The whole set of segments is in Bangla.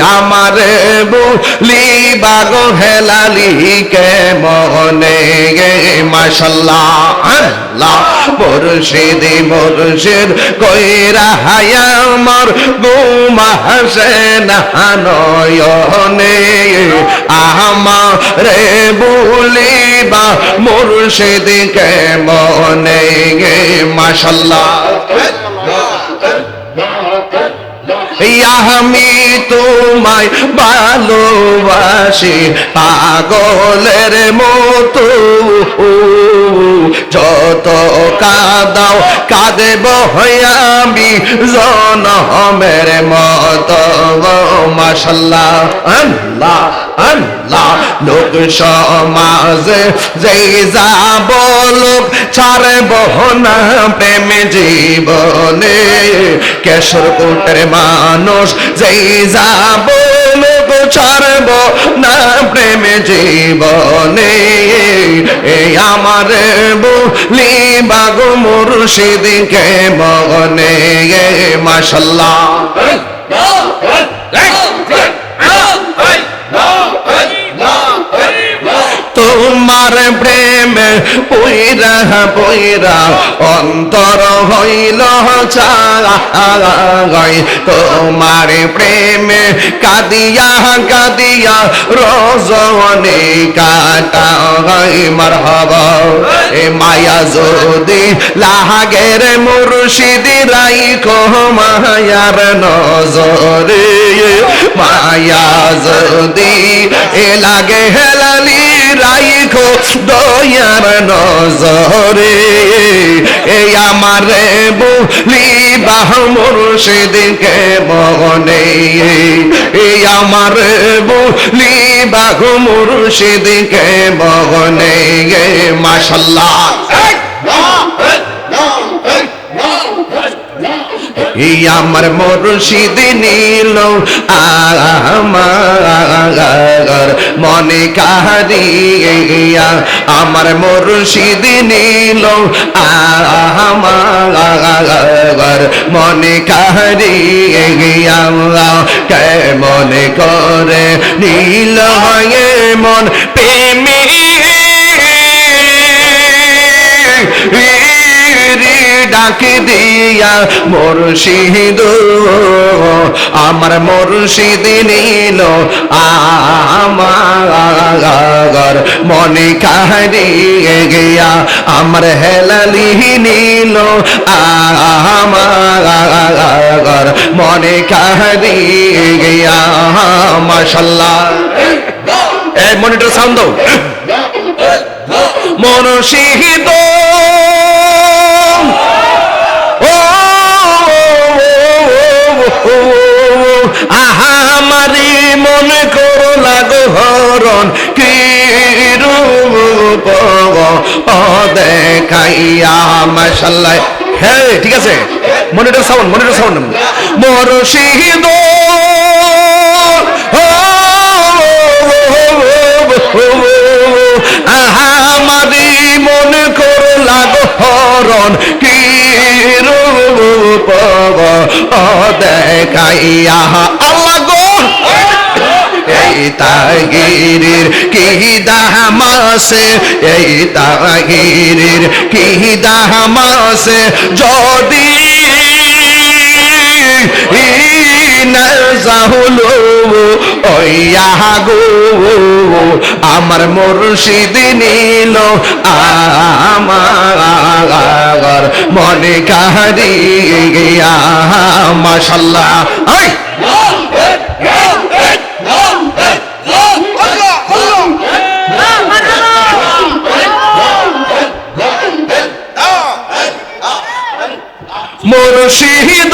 আমার বলি বাগ হেলালি কে মনে গে? মাশাল্লাহ, আল্লাহ, মুর্শিদি কইরা হায়া আমার গুমা হাসেন নয়নে। আমারে বলিবা মুর্শিদ কে মনে গে? মাশাল্লাহ। আমি তোমায় ভালোবাসি পাগলের মতো। যত কাদাও কাঁদেব আমি জনমের মত। মাসাল্লাহ আল্লাহ। আল্লাহ, লোক সমাজে যা বলুক ছাড়ব না প্রেম জীবনে। কেশর কোটের মানুষ যা বলুক ছাড়ব না প্রেম জীবনে। এই আমার বলি বাগ মুর্শিদকে মগনে মাসাল্লাহ না তোমার প্রেম পইরা পইরা অন্তর হইল চাই তোমার প্রেম কাদিয়া কাদিয়া রজনে কাটা মার হব এ মায়া যদি লাহাগের মুর্শিদি রাই কো মায়ার নজরে। মায়া যদি এ লাগে হেলালি রাইখো দয়ার নজরে, এই আমার বলি বাহ মুর্শিদকে মনে, এই আমার বলি বাহ মুর্শিদকে মনে মাশাল্লাহ। এই আমার মুর্শিদ নীল আমার মনে কাহারিয়া আমার মুর্শিদ নিল। আমার মনে কাহারিয়া কে মনে করে নীল হয়ে মন প্রেমী ডাক দিয়া মুর্শিদ, আমার মুর্শিদ নিল আমার মনে কাহারিয়ে গিয়া, আমার হেলালি নিল আমার মনে কাহারিয়ে গিয়া, মাশাল্লাহ। এই মনিটর সাউন্ড দাও। মনশিহিদ রূপ দেখাইয়া মাশাল্লাহ হ্যাঁ ঠিক আছে? Monitor sound monitor sound. মোর শহীদ আহামারি মনে করো, লাগো হরণ, কি রূপ দেখাইয়া তাগিরির কি দামাসে এই তাগিরির কি দামাসে যদি গো আমার মুর্শিদ নিল, আমার মনে কাহারি মাশাল্লাহ। মুর্শিদ।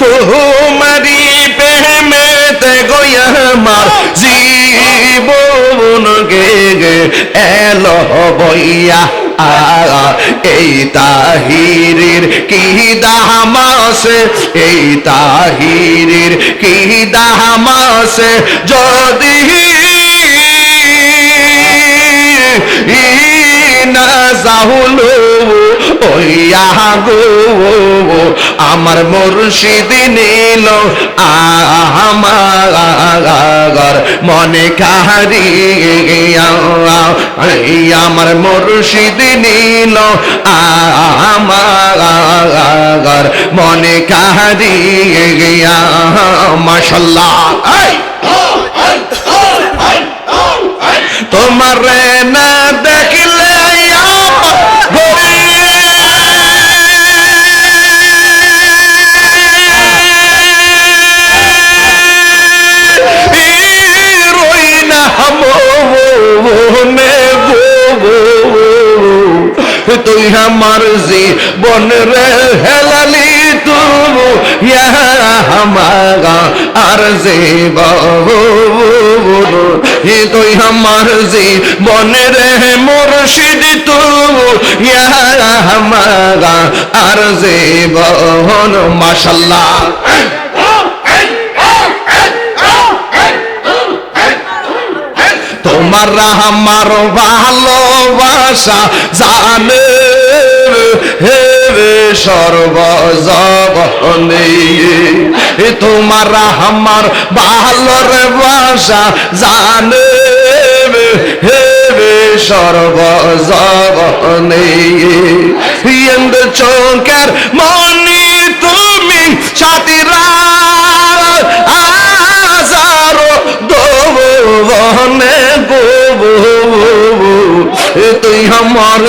তোমারি প্রেমেতে গয়া আমার জীবন গে গে এলো বইয়া এই তাহিরের কি দামাসে এই তাহিরের কি দামাসে যদি না যাহুলো বইয়া গো আমার মুর্শিদ নীল আমার মনে কাহারিয়া। আমার মুর্শিদ নীল আমার মনে কাহারিয়া। মাশাল্লাহ। তোমার না আমার জীবন রে হেলালি তুমু, ইয়া হামাগা আর জীবন হে তুই আমার জীবন রে মুর্শিদ তুমু, ইয়া হামাগা আর জীবন মাশাল্লাহ। তোমার আমার ভালোবাসা জানে হে রে সর্বজবনে তোমার আমার ভালোর বাসা জানে। হে রে সর্বজবনে ইন্দ চৌকের মনি তুমি সাথীরা আজারো দোবনে গো তুই আমার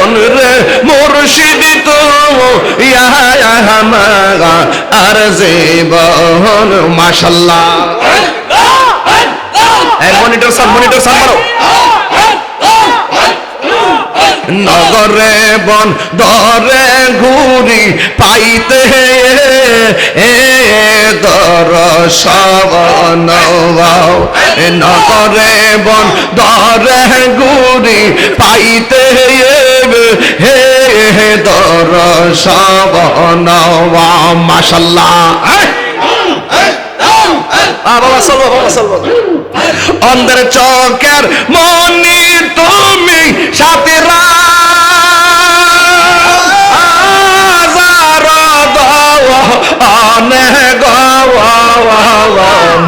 জীবন রে মুর্শিদ তো আর জীবন মাশাল্লাহ। এই মনিটর সার মনিটর সার মারো। নগরে বন দরে ঘুরি পাইতে এ দর সবন নগরে বন দরে ঘুরি পাইতে হে দর সবন মাসাল্লাহ বাবা চলবো বাবা চলবো অন্ধের চকের মনি তুমি সাথে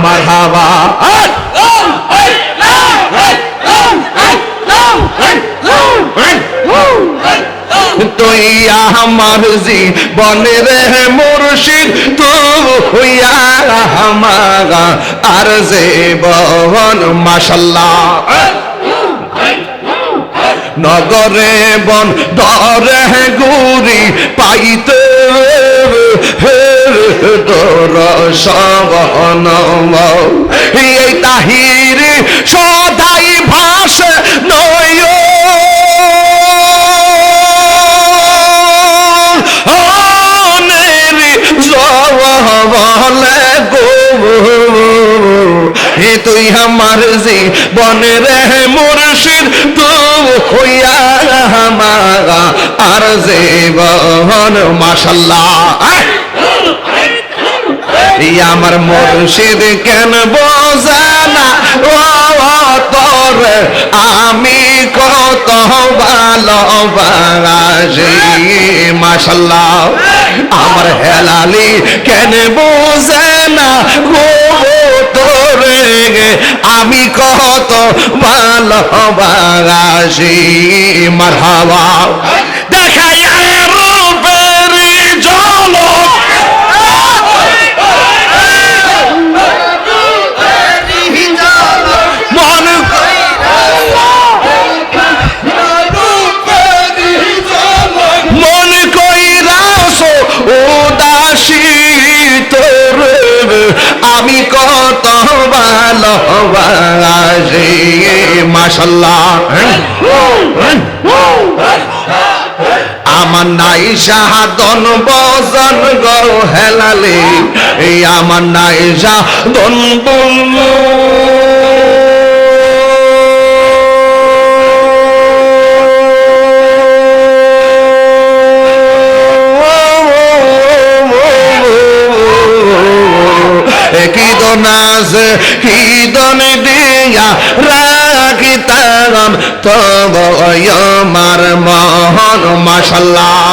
মারহাবা। তুই আমার জীবনের মুর্শিদ, তুই আমার আর জীবন মাসাল্লাহ নগরে বন, দরে গুরি পাইতে এই তাহির সদাই ভাস নয় তুই আমার জীবনে রে মুর্শিদ তু হইয়া আমারা আর জীবন মাশাল্লাহ এই আমার মুর্শিদ কেন বোঝানা ও তোর আমি কত ভালোবাসি। মাশাল্লাহ, আমার হেলালি কেন বোঝে না? গো তোরে, আমি কত ভালোবাসি। মারহাবা। ভালোবাসি মাশাল্লাহ আমার নাই সাহাদন বজন গো হেলালে এই আমার নাই সাহাদন কি দনাস কি দন দিয়া রাখিতাম তব আমার মহন মাসাল্লাহ